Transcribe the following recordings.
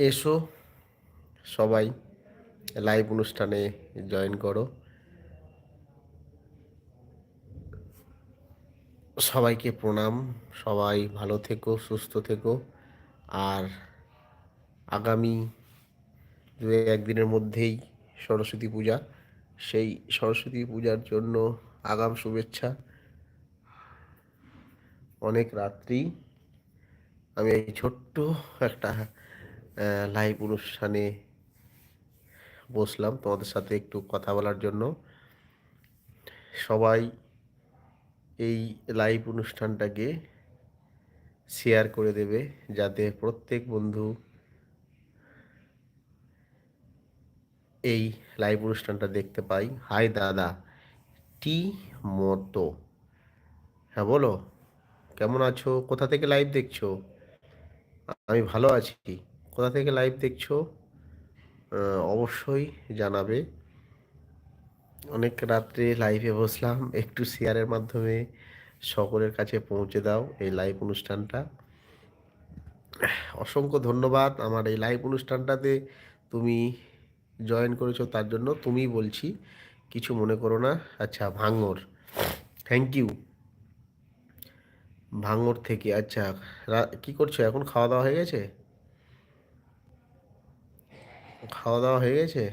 এসো, সবাই লাইভ অনুষ্ঠানে জয়েন করো। সবাইকে প্রণাম, সবাই ভালো থেকো, সুস্থ থেকো। আর আগামী দু একদিনের মধ্যেই সরস্বতী পূজা। সেই সরস্বতী পূজার জন্য আগাম শুভেচ্ছা। অনেক রাত্রি। আমি এই ছোট্ট একটা লাইভ অনুষ্ঠানে বসলাম তোমাদের সাথে একটু কথা বলার জন্য। সবাই এই লাইভ অনুষ্ঠানটাকে শেয়ার করে দেবে যাতে প্রত্যেক বন্ধু এই লাইভ অনুষ্ঠানটা দেখতে পাই। হাই দাদা। টি মতো হ্যাঁ বলো। কেমন আছো? কোথা থেকে লাইভ দেখছ? আমি ভালো আছি। কোথা থেকে লাইভ দেখছ? অবশ্যই জানাবে। অনেক রাত্রে লাইভে বসলাম, একটু শেয়ারের মাধ্যমে সকলের কাছে পৌঁছে দাও এই লাইভ অনুষ্ঠানটা। অসংখ্য ধন্যবাদ, আমার এই লাইভ অনুষ্ঠানটাতে তুমি জয়েন করেছ, তার জন্য তুমি বলছি, কিছু মনে করো না। আচ্ছা ভাঙর। থ্যাংক ইউ ভাঙর থেকে আচ্ছা কি করছ? এখন খাওয়া দাওয়া হয়ে গেছে? খাওয়া দাওয়া হয়ে গেছে?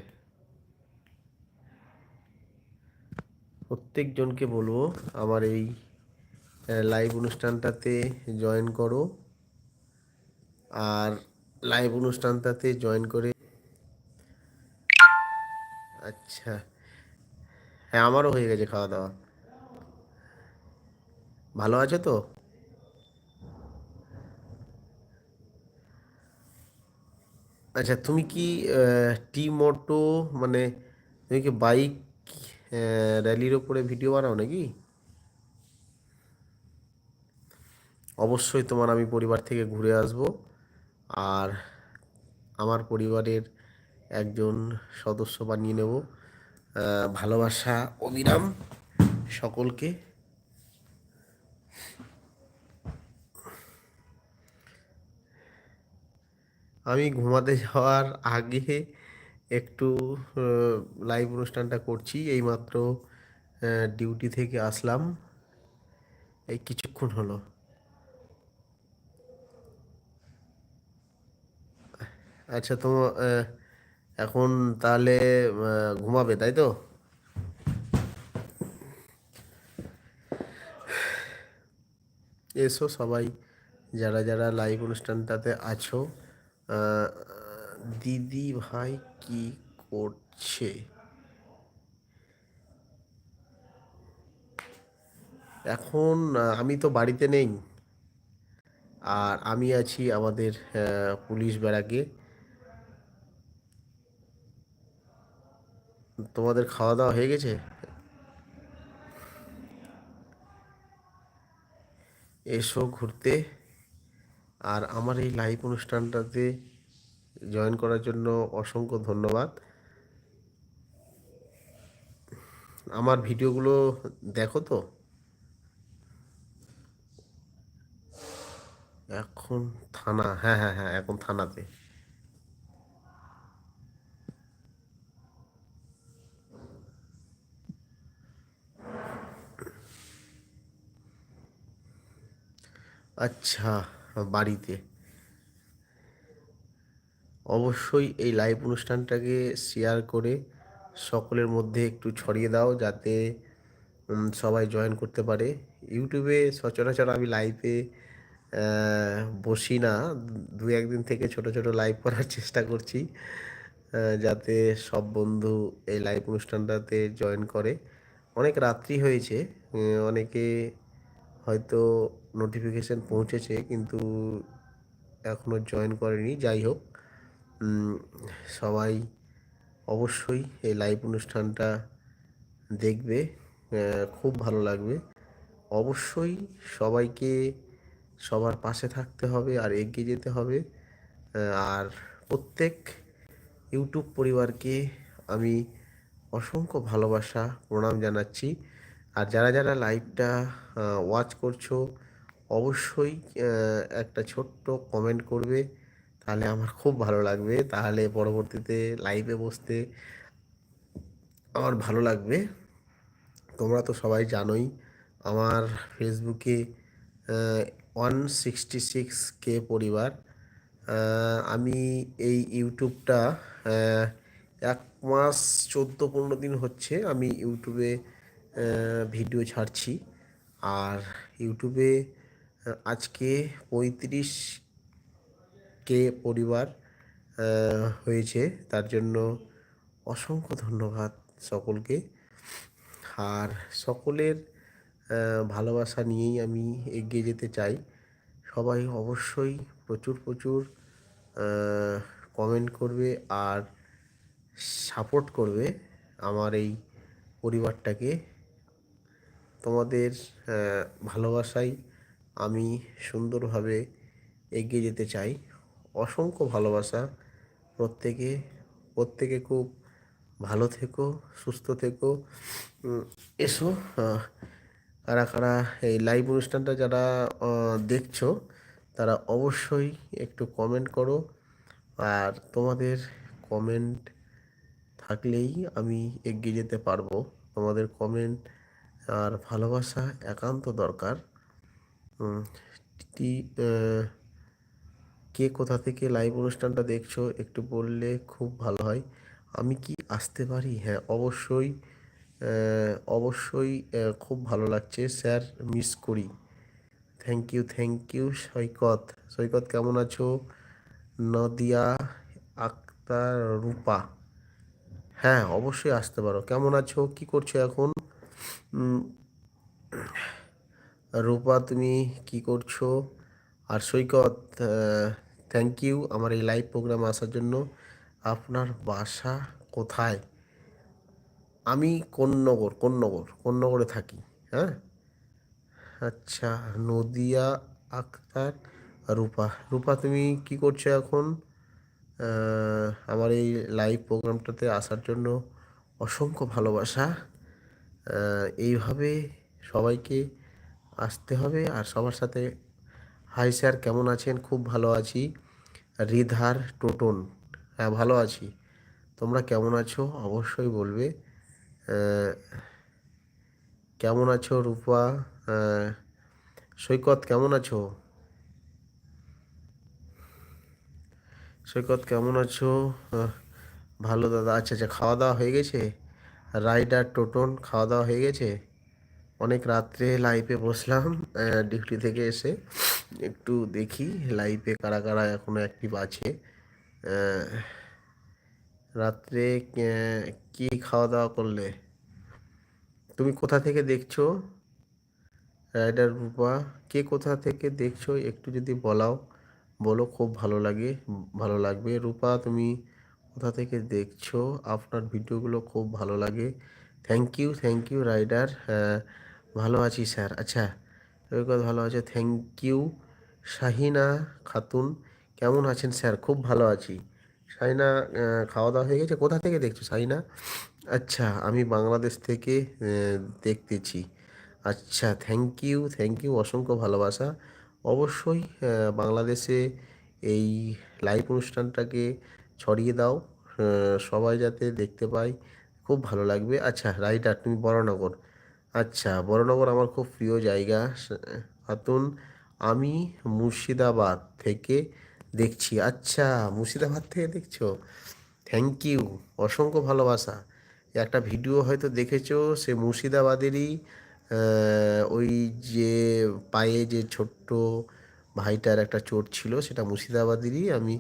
প্রত্যেকজনকে বলব আমার এই লাইভ অনুষ্ঠানটাতে জয়েন করো। আর লাইভ অনুষ্ঠানটাতে জয়েন করে আচ্ছা। হ্যাঁ আমারও হয়ে গেছে খাওয়া দাওয়া ভালো আছে তো? আচ্ছা তুমি কি টি মোটো মানে তুমি কি বাইক র্যালির ওপরে ভিডিও বানাও নাকি? অবশ্যই তোমার আমি পরিবার থেকে ঘুরে আসব। আর আমার পরিবারের একজন সদস্য বানিয়ে নেব। ভালোবাসা অবিরাম সকলকে। আমি ঘুমাতে যাওয়ার আগে একটু লাইভ অনুষ্ঠানটা করছি। এইমাত্র ডিউটি থেকে আসলাম। এই কিছুক্ষণ হলো। আচ্ছা তো এখন তাহলে ঘুমাবে, তাই তো? এসো সবাই, যারা যারা লাইভ অনুষ্ঠানটাতে আছো। দিদি ভাই কি করছে? এখন আমি তো বাড়িতে নেই। আর আমি আছি আমাদের পুলিশ ব্যারাকে। তোমাদের খাওয়া দাওয়া হয়ে গেছে? এসো ঘুরতে। আর আমার এই লাইভ অনুষ্ঠানটাতে জয়েন করার জন্য অসংখ্য ধন্যবাদ। আমার ভিডিওগুলো দেখো তো। এখন থানা হ্যাঁ হ্যাঁ হ্যাঁ এখন থানাতে। আচ্ছা। বাড়িতে। অবশ্যই এই লাইভ অনুষ্ঠানটাকে শেয়ার করে সকলের মধ্যে একটু ছড়িয়ে দাও যাতে সবাই জয়েন করতে পারে। ইউটিউবে সচরাচর আমি লাইভে বসি না। দু একদিন থেকে ছোট ছোট লাইভ করার চেষ্টা করছি যাতে সব বন্ধু এই লাইভ অনুষ্ঠানটাতে জয়েন করে। অনেক রাত্রি হয়েছে অনেকে হয়তো নোটিফিকেশান পৌঁছেছে, কিন্তু এখনও জয়েন করেনি। যাই হোক সবাই অবশ্যই এই লাইভ অনুষ্ঠানটা দেখবে খুব ভালো লাগবে। অবশ্যই সবাইকে সবার পাশে থাকতে হবে, আর এগিয়ে যেতে হবে। আর প্রত্যেক ইউটিউব পরিবারকে আমি অসংখ্য ভালোবাসা, প্রণাম জানাচ্ছি। আর যারা যারা লাইভটা ওয়াচ করছ অবশ্যই একটা ছোট্ট কমেন্ট করবে, তাহলে আমার খুব ভালো লাগবে। তাহলে পরবর্তীতে লাইভে বসতে আমার ভালো লাগবে। তোমরা তো সবাই জানোই, আমার ফেসবুকে ওয়ান সিক্সটি সিক্স কে পরিবার। আমি এই ইউটিউবটা এক মাস চোদ্দ পনেরো দিন হচ্ছে আমি ইউটিউবে ভিডিও ছাড়ছি। আর ইউটিউবে আজকে পঁয়ত্রিশ কে পরিবার হয়েছে। তার জন্য অসংখ্য ধন্যবাদ সকলকে। আর সকলের ভালোবাসা নিয়েই আমি এগিয়ে যেতে চাই। সবাই অবশ্যই প্রচুর প্রচুর কমেন্ট করবে আর সাপোর্ট করবে আমার এই পরিবারটাকে। তোমাদের আহ, ভালোবাসায় আমি সুন্দরভাবে এগিয়ে যেতে চাই। অসংখ্য ভালোবাসা। প্রত্যেকে প্রত্যেকে খুব ভালো থেকো, সুস্থ থেকো। এসো কারা কারা এই লাইভ অনুষ্ঠানটা যারা দেখছ, তারা অবশ্যই একটু কমেন্ট করো। আর তোমাদের কমেন্ট থাকলেই আমি এগিয়ে যেতে পারব। তোমাদের কমেন্ট আর ভালোবাসা একান্ত দরকার। আহ, কে কোথা থেকে লাইভ অনুষ্ঠানটা দেখছ একটু বললে খুব ভালো হয়। আমি কি আসতে পারি? হ্যাঁ অবশ্যই অবশ্যই খুব ভালো লাগছে। স্যার মিস করি। Thank you thank you Saikat. Saikat কেমন আছো? নদিয়া আক্তার রূপা। হ্যাঁ অবশ্যই আসতে পারো। কেমন আছো? কি করছ এখন? রূপা, তুমি কি করছ? আর সৈকত থ্যাংক ইউ আমার এই লাইভ প্রোগ্রাম আসার জন্য। আপনার বাসা কোথায়? আমি কোন্নগর কোন্নগর, কোন্নগরে থাকি হ্যাঁ? আচ্ছা নদিয়া, আক্তার, রূপা। রূপা, তুমি কি করছ এখন? আমার এই লাইভ প্রোগ্রামটাতে আসার জন্য অসংখ্য ভালোবাসা। এইভাবে সবাইকে আসতে হবে। আর সবার সাথে, হাই স্যার কেমন আছেন? খুব ভালো আছি। রিধার টোটন হ্যাঁ ভালো আছি। তোমরা কেমন আছো? অবশ্যই বলবে। কেমন আছো রূপা? সৈকত কেমন আছো? সৈকত কেমন আছো? ভালো দাদা আচ্ছা আচ্ছা খাওয়া দাওয়া হয়ে গেছে? রাইডার টোটন, খাওয়া দাওয়া হয়ে গেছে? অনেক রাত্রে লাইভে বসলাম ডিউটি থেকে এসে একটু দেখি লাইভে কারা কারা এখনও অ্যাক্টিভ আছে। রাত্রে কি খাওয়া দাওয়া করলে? তুমি কোথা থেকে দেখছ? রাইডার রূপা, কে কোথা থেকে দেখছ? একটু যদি বলাও, বলো, খুব ভালো লাগে, ভালো লাগবে। রূপা, তুমি কোথা থেকে দেখছ? আপনার ভিডিওগুলো খুব ভালো লাগে। Thank you thank you rider. ভালো আছি স্যার আচ্ছা। সৈকত ভালো আছে থ্যাংক ইউ শাহিনা খাতুন, কেমন আছেন স্যার? খুব ভালো আছি। শাহিনা খাওয়া দাওয়া হয়ে গেছে? কোথা থেকে দেখছ শাহিনা? আচ্ছা আমি বাংলাদেশ থেকে দেখতেছি। আচ্ছা থ্যাংক ইউ থ্যাংক ইউ অসংখ্য ভালোবাসা। অবশ্যই বাংলাদেশে এই লাইভ অনুষ্ঠানটাকে ছড়িয়ে দাও সবাই যাতে দেখতে পায়। খুব ভালো লাগবে। আচ্ছা রাইটার, তুমি বড়নগর। আচ্ছা বড়নগর আমার খুব প্রিয় জায়গা। খাতুন আমি মুর্শিদাবাদ থেকে দেখছি। আচ্ছা মুর্শিদাবাদ থেকে দেখছ? থ্যাংক ইউ অসংখ্য ভালোবাসা। একটা ভিডিও হয়তো দেখেছ, সে মুর্শিদাবাদেরই ওই যে পায়ে যে ছোট্ট ভাইটার একটা চোট ছিল, সেটা মুর্শিদাবাদেরই। আমি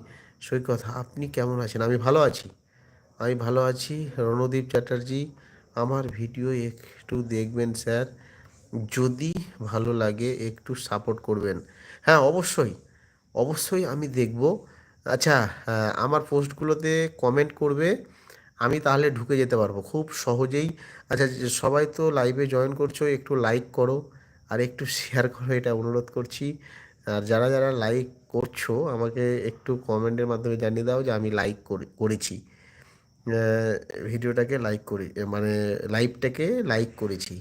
সৈকত, আপনি কেমন আছেন? আমি ভালো আছি। আমি ভালো আছি। রণদীপ চ্যাটার্জি আমার ভিডিও একটু দেখবেন, স্যার। যদি ভালো লাগে, একটু সাপোর্ট করবেন। হ্যাঁ অবশ্যই। অবশ্যই আমি দেখব। আচ্ছা আমার পোস্টগুলোতে কমেন্ট করবে। আমি তাহলে ঢুকে যেতে পারব। খুব সহজেই। আচ্ছা সবাই তো লাইভে জয়েন করছ, একটু লাইক করো আর একটু শেয়ার করো, এটা অনুরোধ করছি। আর যারা যারা লাইক করছ, আমাকে একটু কমেন্টের মাধ্যমে জানিয়ে দাও যে আমি লাইক করেছি। ভিডিওটাকে লাইক করে মানে লাইভটাকে লাইক করেছি।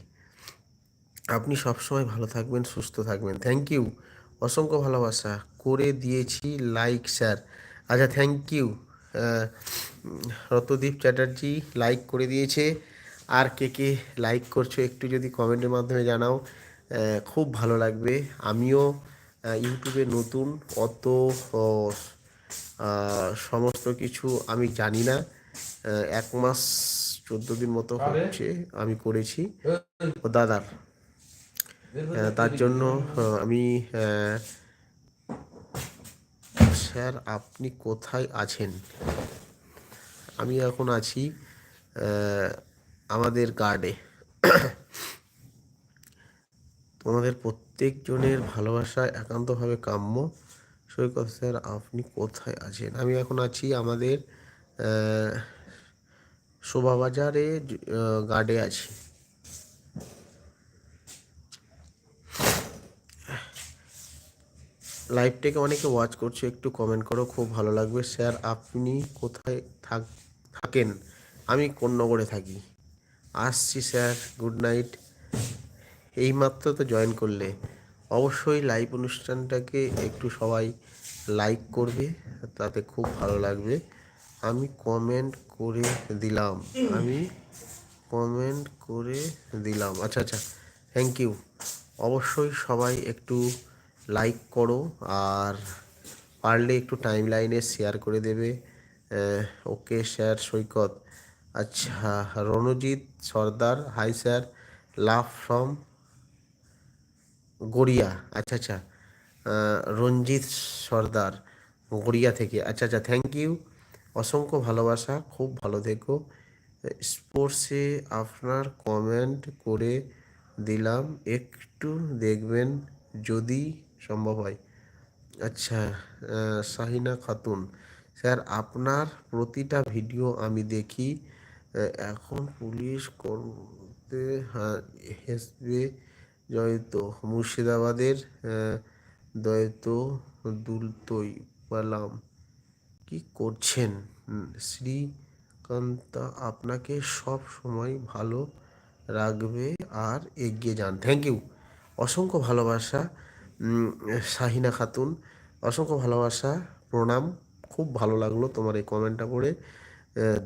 আপনি সবসময় ভালো থাকবেন, সুস্থ থাকবেন। থ্যাংক ইউ অসংখ্য ভালোবাসা। করে দিয়েছি লাইক স্যার আচ্ছা thank you Ratadip Chatterjee like করে দিয়েছে। আর কে কে লাইক করছ একটু যদি কমেন্টের মাধ্যমে জানাও। খুব ভালো লাগবে। আমিও ইউটিউবে নতুন। অত সমস্ত কিছু আমি জানি না। এক মাস চোদ্দ দিন মতো হচ্ছে আমি করেছি। ও দাদার। তার জন্য আমি স্যার আপনি কোথায় আছেন? আমি এখন আছি আহ, আমাদের গার্ডে তোমাদের প্রত্যেকজনের ভালোবাসা একান্তভাবে কাম্য। সৈকত স্যার আপনি কোথায় আছেন? আমি এখন আছি আমাদের শোভাবাজারে গার্ডে আছি। লাইভটাকে অনেকে ওয়াচ করছে, একটু কমেন্ট করো, খুব ভালো লাগবে। স্যার আপনি কোথায় থাক, থাকেন? আমি কোন্নগরে থাকি। আসছি স্যার গুড নাইট এইমাত্র তো জয়েন করলে। অবশ্যই লাইভ অনুষ্ঠানটাকে একটু সবাই লাইক করবে, তাতে খুব ভালো লাগবে। আমি কমেন্ট করে দিলাম। আমি কমেন্ট করে দিলাম। আচ্ছা আচ্ছা। থ্যাংক ইউ অবশ্যই সবাই একটু লাইক করো আর পারলে একটু টাইম লাইনে শেয়ার করে দেবে। Okay sir Saikat. আচ্ছা Ranjit Sardar hi sir love from Garia. আচ্ছা আচ্ছা। রঞ্জিত সর্দার, গড়িয়া থেকে। আচ্ছা আচ্ছা থ্যাংক ইউ অসংখ্য ভালোবাসা, খুব ভালো থেকো। স্পোর্টসে আপনার কমেন্ট করে দিলাম। একটু দেখবেন যদি সম্ভব হয়। আচ্ছা শাহিনা খাতুন, স্যার আপনার প্রতিটা ভিডিও আমি দেখি। এখন পুলিশ করতে হ্যাঁ হেসবে, জয়িত। মুর্শিদাবাদের দয়িত দুলতই পালাম। কি করছেন? শ্রীকান্তা আপনাকে সব সময় ভালো রাখবে আর এগিয়ে যান। থ্যাংক ইউ অসংখ্য ভালোবাসা শাহিনা খাতুন। অসংখ্য ভালোবাসা, প্রণাম। খুব ভালো লাগল তোমার এই কমেন্টটা পড়ে।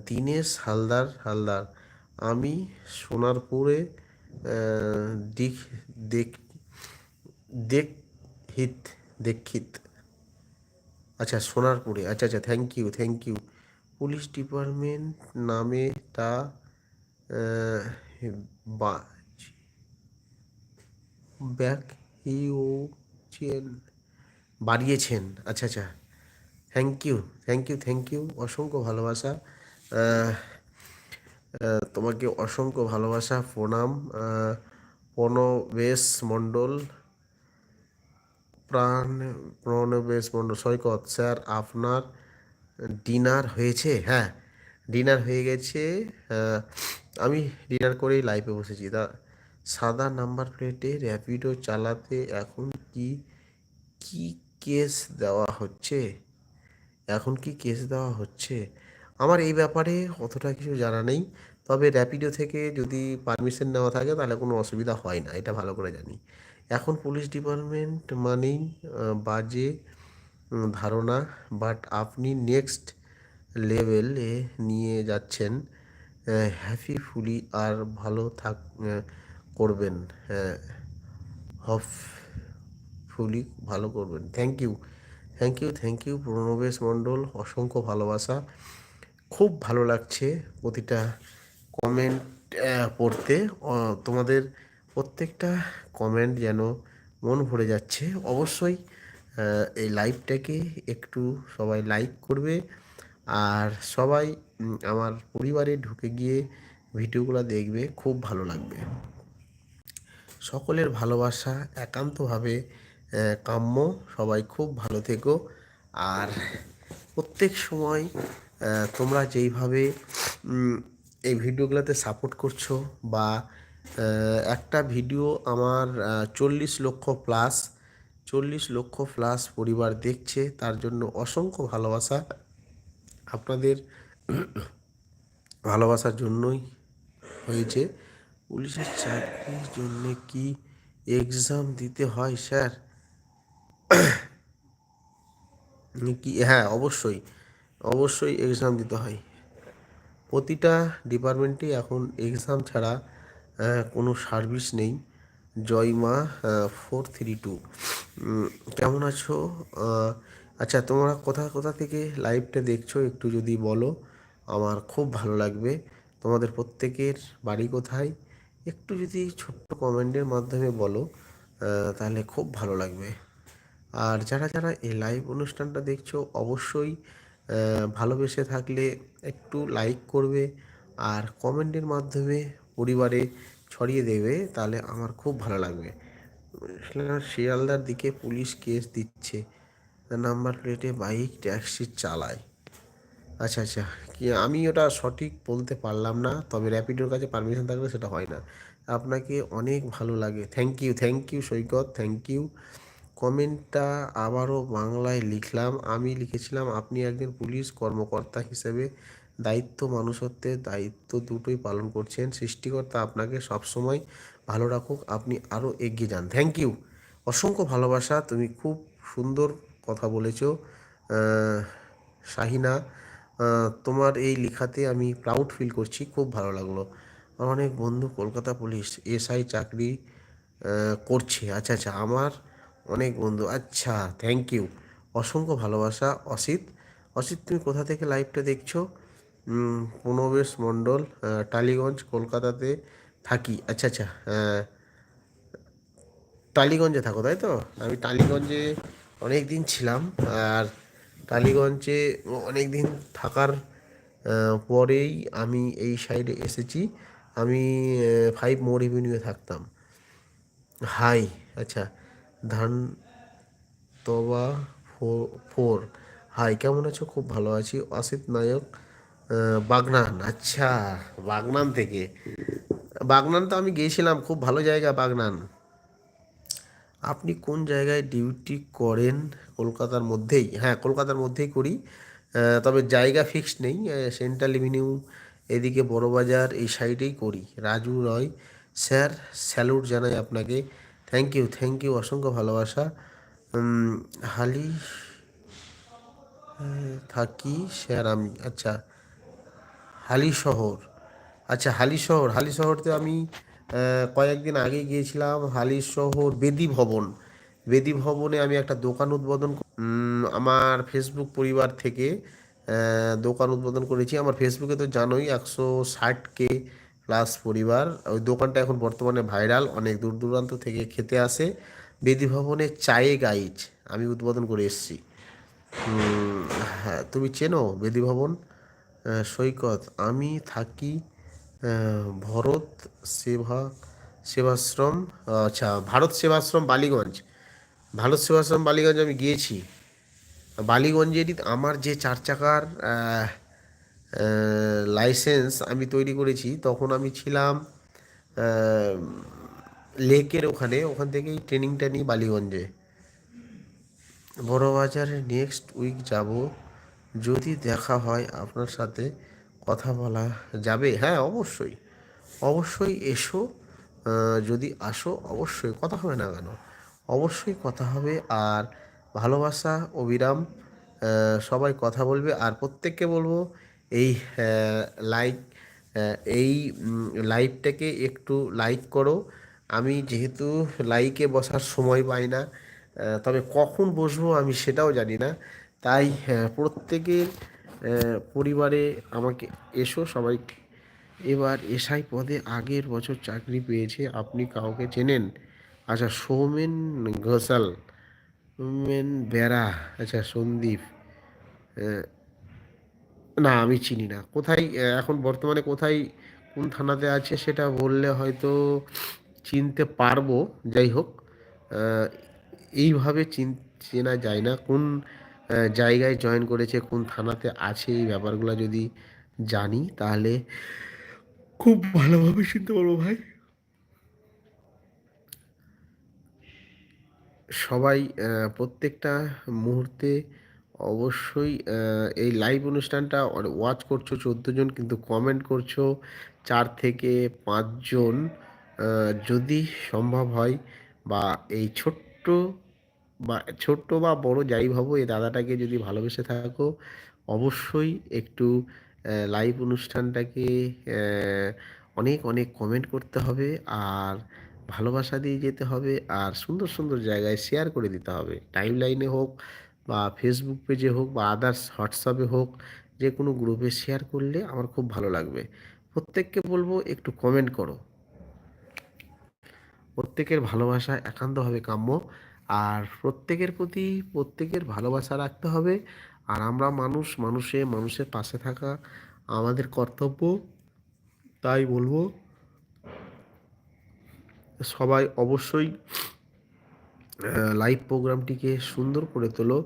দীনেশ হালদার হালদার, আমি সোনারপুরে দিক দেখ দেখ হিত দেখিত। আচ্ছা সোনারপুরে আচ্ছা আচ্ছা thank you thank you police department নামে তা ব্যাক ইউছেন বাড়িয়েছেন। আচ্ছা আচ্ছা thank you thank you thank you অসংখ্য ভালোবাসা। তোমাকে অসংখ্য ভালোবাসা। প্রণাম প্রণবেশ মণ্ডল। প্রাণ প্রণবেশ মণ্ডল সৈকত, স্যার, আপনার ডিনার হয়েছে? হ্যাঁ ডিনার হয়ে গেছে। আমি ডিনার করেই লাইভে বসেছি। তা সাদা নাম্বার প্লেটে র্যাপিডো চালাতে এখন কি কি কেস দেওয়া হচ্ছে? এখন কি কেস দেওয়া হচ্ছে? আমার এই ব্যাপারে অতটা কিছু জানা নেই। তবে র্যাপিডো থেকে যদি পারমিশন নেওয়া থাকে তাহলে কোনো অসুবিধা হয় না। এটা ভালো করে জানি। এখন পুলিশ ডিপার্টমেন্ট মানেই বাজে ধারণা বাট আপনি নেক্সট লেভেলে নিয়ে যাচ্ছেন হ্যাপি ফুলি আর ভালো থাক করবেন হফ ফুলি ভালো করবেন। Thank you thank you thank you Pranabesh Mondal, অসংখ্য ভালোবাসা। খুব ভালো লাগছে প্রতিটা কমেন্ট পড়তে। তোমাদের প্রত্যেকটা কমেন্ট যেন মন ভরে যাচ্ছে। অবশ্যই এই লাইভটাকে একটু সবাই লাইক করবে। আর সবাই আমার পরিবারে ঢুকে গিয়ে ভিডিওগুলো দেখবে, খুব ভালো লাগবে। সকলের ভালোবাসা একান্তভাবে কাম্য। সবাই খুব ভালো থেকো। আর প্রত্যেক সময় তোমরা যেইভাবে এই ভিডিওগুলোতে সাপোর্ট করছ বা একটা ভিডিও আমার চল্লিশ লক্ষ প্লাস চল্লিশ লক্ষ প্লাস পরিবার দেখছে, তার জন্য অসংখ্য ভালোবাসা। আপনাদের ভালোবাসার জন্যই হয়েছে। পুলিশের চাকরির জন্য কি এক্সাম দিতে হয় স্যার কি হ্যাঁ অবশ্যই অবশ্যই এক্সাম দিতে হয়। প্রতিটা ডিপার্টমেন্টেই এখন এক্সাম ছাড়া কোনো সার্ভিস নেই। জয়মা ফোর থ্রি টু কেমন আছো? আচ্ছা তোমরা কোথা কোথা থেকে লাইভটা দেখছ একটু যদি বলো? আমার খুব ভালো লাগবে। তোমাদের প্রত্যেকের বাড়ি কোথায়? একটু যদি ছোট্ট কমেন্টের মাধ্যমে বলো তাহলে খুব ভালো লাগবে। আর যারা যারা এই লাইভ অনুষ্ঠানটা দেখছ, অবশ্যই ভালোবেসে থাকলে একটু লাইক করবে। আর কমেন্টের মাধ্যমে পরিবারে ছড়িয়ে দেবে, তাহলে আমার খুব ভালো লাগবে। শিয়ালদার দিকে পুলিশ কেস দিচ্ছে। নাম্বার প্লেটে বাইক, ট্যাক্সি চালায়। আচ্ছা আচ্ছা। কি আমি ওটা সঠিক বলতে পারলাম না, তবে র্যাপিডোর কাছে পারমিশন থাকলে সেটা হয় না। আপনাকে অনেক ভালো লাগে। Thank you thank you Saikat thank you কমেন্টটা আবারও বাংলায় লিখলাম। আমি লিখেছিলাম, আপনি একজন পুলিশ কর্মকর্তা হিসেবে দায়িত্ব মানুষত্বের দায়িত্ব দুটোই পালন করছেন। সৃষ্টিকর্তা আপনাকে সবসময় ভালো রাখুক। আপনি আরও এগিয়ে যান। থ্যাংক ইউ অসংখ্য ভালোবাসা। তুমি খুব সুন্দর কথা বলেছ। শাহিনা তোমার এই লেখাতে আমি প্রাউড ফিল করছি। খুব ভালো লাগল। আমার অনেক বন্ধু কলকাতা পুলিশ, এসআই চাকরি করছে। আচ্ছা আচ্ছা আমার অনেক বন্ধু। আচ্ছা থ্যাংক ইউ অসংখ্য ভালোবাসা। অসিত অসিত, তুমি কোথা থেকে লাইভটা দেখছ? প্রণবেশ মণ্ডল টালিগঞ্জ, কলকাতাতে থাকি। আচ্ছা আচ্ছা টালিগঞ্জে থাকো, তাই তো? আমি টালিগঞ্জে অনেক দিন ছিলাম, আর টালিগঞ্জে অনেক দিন থাকার পরেই আমি এই সাইডে এসেছি। আমি ফাইভ মোর এভিনিউয়ে থাকতাম। হাই আচ্ছা ধান তবা ফোর হাই কেমন আছো? খুব ভালো আছি। অসিত নায়ক বাগনান আচ্ছা বাগনান থেকে। বাগনান তো আমি গিয়েছিলাম, খুব ভালো জায়গা বাগনান। আপনি কোন জায়গায় ডিউটি করেন? কলকাতার মধ্যেই। হ্যাঁ কলকাতার মধ্যেই করি। তবে জায়গা ফিক্সড নেই সেন্ট্রাল এভিনিউ এদিকে বড়বাজার এই সাইডেই করি। রাজু রয়, স্যার স্যালুট জানাই আপনাকে। থ্যাংক ইউ থ্যাংক ইউ অসংখ্য ভালোবাসা। হালি থাকি, স্যার, আমি আচ্ছা। হালি শহর। আচ্ছা হালি শহর। হালি শহরতে আমি কয়েকদিন আগে গিয়েছিলাম হালি শহর বেদি ভবন। বেদি ভবনে আমি একটা দোকান উদ্বোধন আমার ফেসবুক পরিবার থেকে দোকান উদ্বোধন করেছি। আমার ফেসবুকে তো জানোই একশো ষাট কে প্লাস পরিবার। ওই দোকানটা এখন বর্তমানে ভাইরাল, অনেক দূর দূরান্ত থেকে খেতে আসে। বেদি ভবনে চায়ে গাইজ আমি উদ্বোধন করে এসেছি। হ্যাঁ তুমি চেনো বেদি ভবন? সৈকত। আমি থাকি ভরত সেবা সেবাশ্রম আচ্ছা ভারত সেবাশ্রম বালিগঞ্জ। ভারত সেবাশ্রম বালিগঞ্জ আমি গিয়েছি। বালিগঞ্জেরই আমার যে চার চাকার লাইসেন্স আমি তৈরি করেছি, তখন আমি ছিলাম লেকের ওখানে, ওখান থেকেই ট্রেনিংটা নিই বালিগঞ্জে। বড়বাজারে নেক্সট উইক যাব। যদি দেখা হয় আপনার সাথে কথা বলা যাবে হ্যাঁ অবশ্যই। অবশ্যই এসো যদি আসো, অবশ্যই কথা হবে না কেন? অবশ্যই কথা হবে আর ভালোবাসা, অবিরাম সবাই কথা বলবে আর প্রত্যেককে বলব এই লাইক এই লাইভটাকে একটু লাইক করো। আমি যেহেতু লাইকে বসার সময় পাই না তবে কখন বসবো আমি সেটাও জানি না। তাই আহ, প্রত্যেকের পরিবারে আমাকে এসো সবাই। এবার এসআই পদে আগের বছর চাকরি পেয়েছে আপনি কাউকে চেনেন? আচ্ছা সৌমেন ঘোষাল সৌমেন বেড়া আচ্ছা সন্দীপ না আমি চিনি না। কোথায় এখন বর্তমানে কোথায় কোন থানাতে আছে সেটা বললে হয়তো চিনতে পারব। যাই হোক এইভাবে চিন চেনা যায় না। কোন জায়গায় জয়েন করেছে, কোন থানাতে আছে এই ব্যাপারগুলো যদি জানি তাহলে খুব ভালোভাবে চিনতে পারব ভাই। সবাই প্রত্যেকটা মুহূর্তে অবশ্যই এই লাইভ অনুষ্ঠানটা ওয়াচ করছ, চোদ্দ জন কিন্তু কমেন্ট করছ, চার থেকে পাঁচজন যদি সম্ভব হয় বা এই ছোট্ট ছোট্ট বা বড় যাই ভাবো, এই দাদাটাকে যদি ভালোবেসে থাকো, অবশ্যই একটু লাইভ অনুষ্ঠানটাকে অনেক অনেক কমেন্ট করতে হবে আর ভালোবাসা দিয়ে যেতে হবে আর সুন্দর সুন্দর জায়গায় শেয়ার করে দিতে হবে। টাইম লাইনে হোক বা ফেসবুক পেজে হোক বা আদার্স হোয়াটসঅ্যাপে হোক, যে কোনো গ্রুপে শেয়ার করলে আমার খুব ভালো লাগবে। প্রত্যেককে বলব একটু কমেন্ট করো। প্রত্যেকের ভালোবাসা একান্তভাবে কাম্য। আর প্রত্যেকের প্রতি প্রত্যেকের ভালোবাসা রাখতে হবে। আর আমরা মানুষ, মানুষে, মানুষের পাশে থাকা আমাদের কর্তব্য। তাই বলব, সবাই অবশ্যই লাইভ প্রোগ্রামটিকে সুন্দর করে তোলো।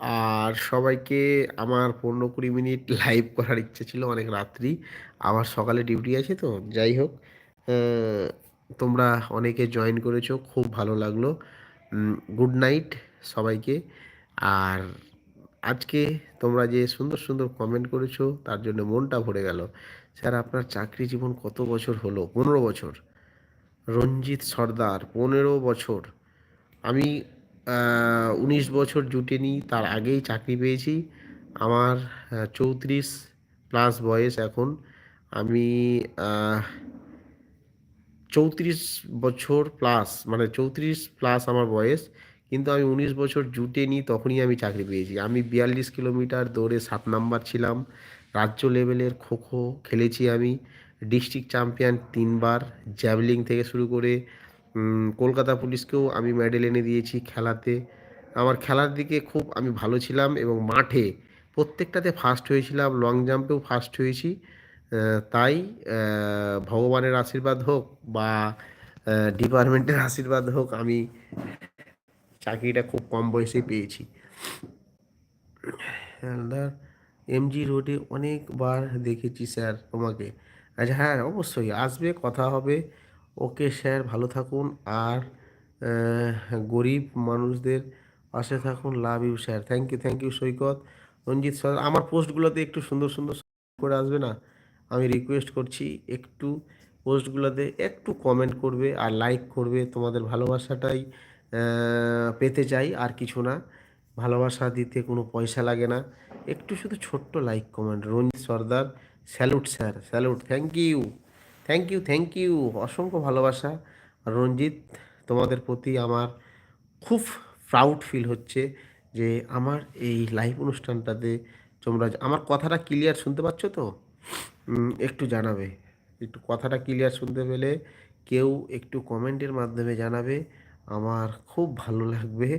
আর সবাইকে আমার পনেরো কুড়ি মিনিট লাইভ করার ইচ্ছে ছিল, অনেক রাত্রি। আবার সকালে ডিউটি আছে তো, যাই হোক তোমরা অনেকে জয়েন করেছ, খুব ভালো লাগল। গুড নাইট সবাইকে। আর আজকে তোমরা যে সুন্দর সুন্দর কমেন্ট করেছ, তার জন্য মনটা ভরে গেল। স্যার, আপনার চাকরি জীবন কত বছর হলো? পনেরো বছর। রঞ্জিত সর্দার, পনেরো বছর। আমি উনিশ বছর জুটেনি তার আগেই চাকরি পেয়েছি। আমার চৌত্রিশ প্লাস বয়স এখন। আমি চৌত্রিশ বছর প্লাস মানে চৌত্রিশ প্লাস আমার বয়স, কিন্তু আমি উনিশ বছর জুটেনি তখনই আমি চাকরি পেয়েছি। আমি বিয়াল্লিশ কিলোমিটার দৌড়ে সাত নাম্বার ছিলাম। রাজ্য লেভেলের খোখো খেলেছি আমি। ডিস্ট্রিক্ট চ্যাম্পিয়ন তিনবার জ্যাভলিং থেকে শুরু করে কলকাতা পুলিশকেও আমি মেডেল এনে দিয়েছি খেলাতে। আমার খেলার দিকে খুব আমি ভালো ছিলাম এবং মাঠে প্রত্যেকটাতে ফার্স্ট হয়েছিলাম লং জাম্পেও ফার্স্ট হয়েছি। তাই ভগবানের আশীর্বাদ হোক বা ডিপার্টমেন্টের আশীর্বাদ হোক, আমি চাকরিটা খুব কম বয়সে পেয়েছি। এমজি রোডে অনেকবার দেখেছি স্যার তোমাকে। আচ্ছা হ্যাঁ অবশ্যই আসবে, কথা হবে। ওকে স্যার, ভালো থাকুন। আর গরিব মানুষদের পাশে থাকুন। Love you sir thank you thank you Saikat. Ranjit sir, আমার পোস্টগুলোতে একটু সুন্দর সুন্দর করে আসবে না? আমি রিকোয়েস্ট করছি একটু পোস্টগুলোতে একটু কমেন্ট করবে আর লাইক করবে। তোমাদের ভালোবাসাটাই পেতে চাই, আর কিছু না। ভালোবাসা দিতে কোনো পয়সা লাগে না। একটু শুধু ছোট্ট like comment Ranjit Sardar salute sir salute thank you thank you thank you অসংখ্য ভালোবাসা। রঞ্জিত, তোমাদের প্রতি আমার খুব প্রাউড ফিল হচ্ছে যে আমার এই লাইভ অনুষ্ঠানটাতে তোমরা, আমার কথাটা ক্লিয়ার শুনতে পাচ্ছ তো? একটু জানাবে। একটু কথাটা ক্লিয়ার শুনতে পেলে কেউ একটু কমেন্টের মাধ্যমে জানাবে। আমার খুব ভালো লাগবে।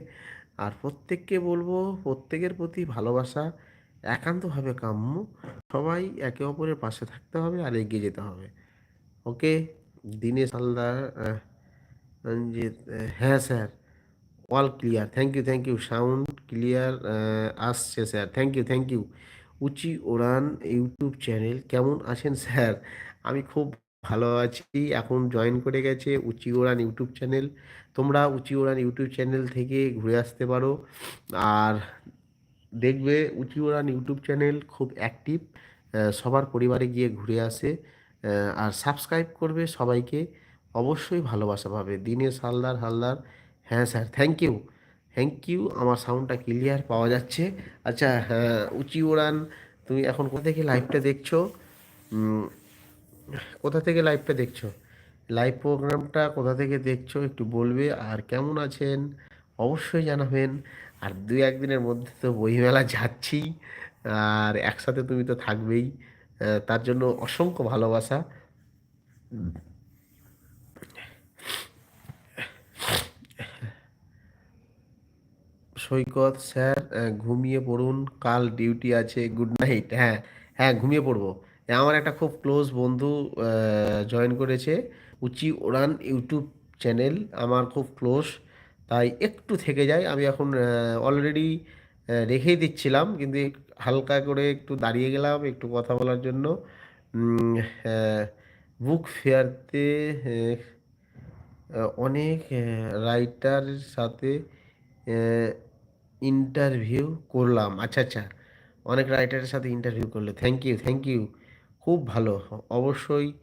আর প্রত্যেককে বলব, প্রত্যেকের প্রতি ভালোবাসা একান্তভাবে কাম্য। সবাই একে অপরের পাশে থাকতে হবে আর এগিয়ে যেতে হবে। ওকে? দিনেশ হালদার যে হ্যাঁ sir. All clear thank you thank you sound clear আসছে sir. Thank you thank you উচি ওড়ান ইউটিউব চ্যানেল। কেমন আছেন স্যার? আমি খুব ভালো আছি। এখন জয়েন করে গেছে উচি ওড়ান ইউটিউব চ্যানেল। তোমরা উচি ওড়ান ইউটিউব চ্যানেল থেকে ঘুরে আসতে পারো। আর দেখবে উঁচু ওড়ান ইউটিউব চ্যানেল খুব অ্যাক্টিভ সবার পরিবারে গিয়ে ঘুরে আসে। আর সাবস্ক্রাইব করবে সবাইকে। অবশ্যই ভালোবাসা পাবে। দিনেশ হালদার হালদার। হ্যাঁ sir thank you thank you আমার সাউন্ডটা ক্লিয়ার পাওয়া যাচ্ছে। আচ্ছা উঁচি ওড়ান, তুমি এখন কোথা থেকে লাইভটা দেখছ? কোথা থেকে লাইভটা দেখছ? লাইভ প্রোগ্রামটা কোথা থেকে দেখছ? একটু বলবে, আর কেমন আছেন? অবশ্যই জানাবেন। আর দু একদিনের মধ্যে তো বইমেলা যাচ্ছি আর একসাথে তুমি তো থাকবেই। তার জন্য অসংখ্য ভালোবাসা। সৈকত, স্যার ঘুমিয়ে পড়ুন। কাল ডিউটি আছে, গুড নাইট। হ্যাঁ হ্যাঁ ঘুমিয়ে পড়ব। আমার একটা খুব ক্লোজ বন্ধু জয়েন করেছে, উচি ওড়ান ইউটিউব চ্যানেল। আমার খুব ক্লোজ, তাই একটু থেকে যায়। আমি এখন অলরেডি রেখেই দিচ্ছিলাম, কিন্তু হালকা করে একটু দাঁড়িয়ে গেলাম, একটু কথা বলার জন্য। বুক ফেয়ারতে অনেক রাইটারের সাথে ইন্টারভিউ করলাম। আচ্ছা আচ্ছা। অনেক রাইটারের সাথে ইন্টারভিউ করলে। থ্যাংক ইউ থ্যাংক ইউ খুব ভালো। অবশ্যই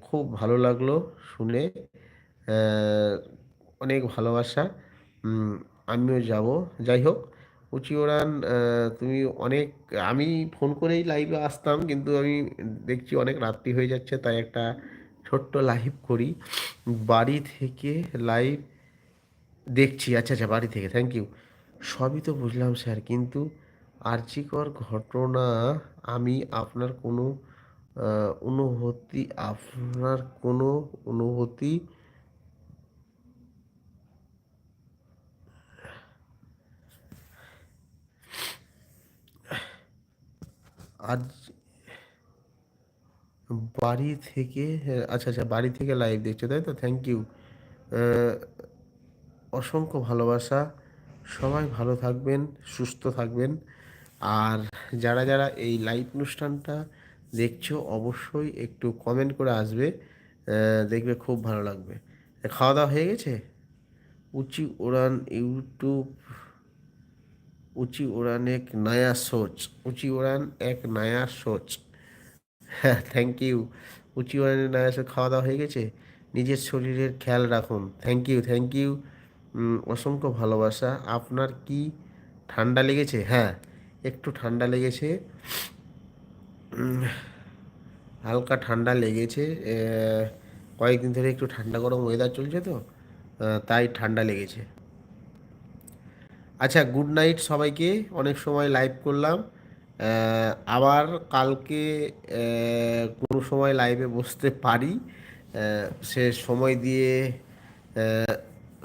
খুব ভালো লাগল শুনে। অনেক ভালোবাসা। আমিও যাব। যাই হোক, উঁচি ওড়ান তুমি অনেক, আমি ফোন করেই লাইভে আসতাম, কিন্তু আমি দেখছি অনেক রাত্রি হয়ে যাচ্ছে, তাই একটা ছোট্ট লাইভ করি। বাড়ি থেকে লাইভ দেখছি। আচ্ছা আচ্ছা বাড়ি থেকে। থ্যাংক ইউ সবই তো বুঝলাম স্যার, কিন্তু আর্চিকর ঘটনা আমি আপনার কোনো অনুভূতি, আপনার কোনো অনুভূতি আজ বাড়ি থেকে আচ্ছা আচ্ছা বাড়ি থেকে লাইভ দেখছ, তাই তো? থ্যাংক ইউ অসংখ্য ভালোবাসা। সবাই ভালো থাকবেন, সুস্থ থাকবেন। আর যারা যারা এই লাইভ অনুষ্ঠানটা দেখছ, অবশ্যই একটু কমেন্ট করে আসবে দেখবে খুব ভালো লাগবে। খাওয়া দাওয়া হয়ে গেছে? উঁচি উড়ান ইউটিউব, উঁচি উড়ান এক নয়া সোচ, উঁচি উড়ান এক নয়া সোচ। হ্যাঁ থ্যাংক ইউ উঁচি উড়ানের নয়া সোচ খাওয়া দাওয়া হয়ে গেছে? নিজের শরীরের খেয়াল রাখুন। থ্যাংক ইউ থ্যাংক ইউ অসংখ্য ভালোবাসা। আপনার কি ঠান্ডা লেগেছে? হ্যাঁ একটু ঠান্ডা লেগেছে। হালকা ঠান্ডা লেগেছে। কয়েকদিন ধরে একটু ঠান্ডা গরম ওয়েদার চলছে তো তাই ঠান্ডা লেগেছে। আচ্ছা গুড নাইট সবাইকে। অনেক সময় লাইভ করলাম। আবার কালকে কোনো সময় লাইভে বসতে পারি। সে সময় দিয়ে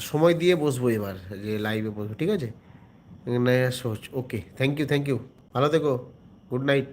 সময় দিয়ে বসবো এবার, যে লাইভে বসবো, ঠিক আছে? সোচ okay thank you thank you ভালো থেকো গুড নাইট